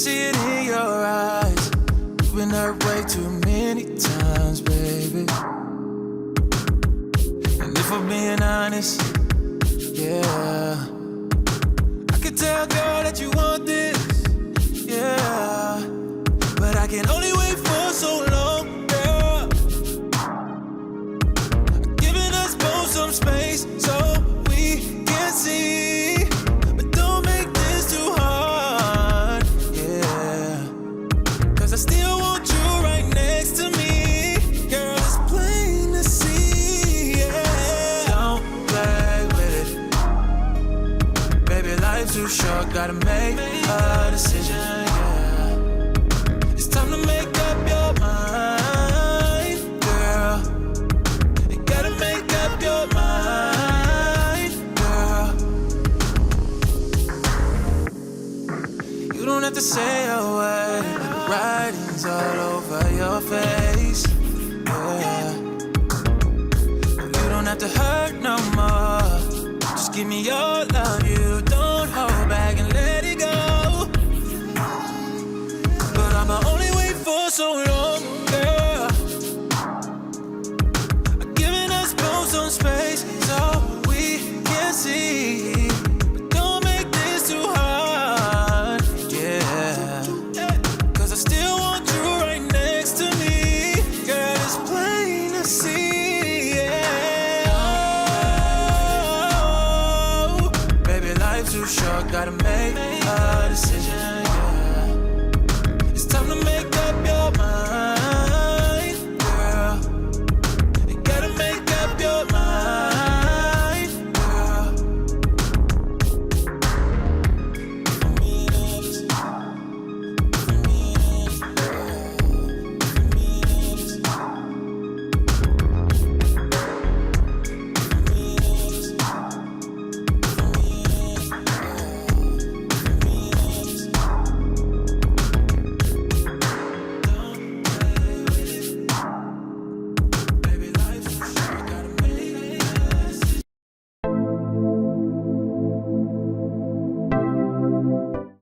see it in your eyes. You've been hurt way too many times, baby. And if I'm being honest, yeah, I can tell, girl, that you want this, yeah. But I can only wait for so long. Too short, gotta make a decision. It's time to make up your mind, girl. You gotta make up your mind, girl. You don't have to say a word. Writings all over your face. Yeah. You don't have to hurt no more. Just give me your love. You gotta make a decision.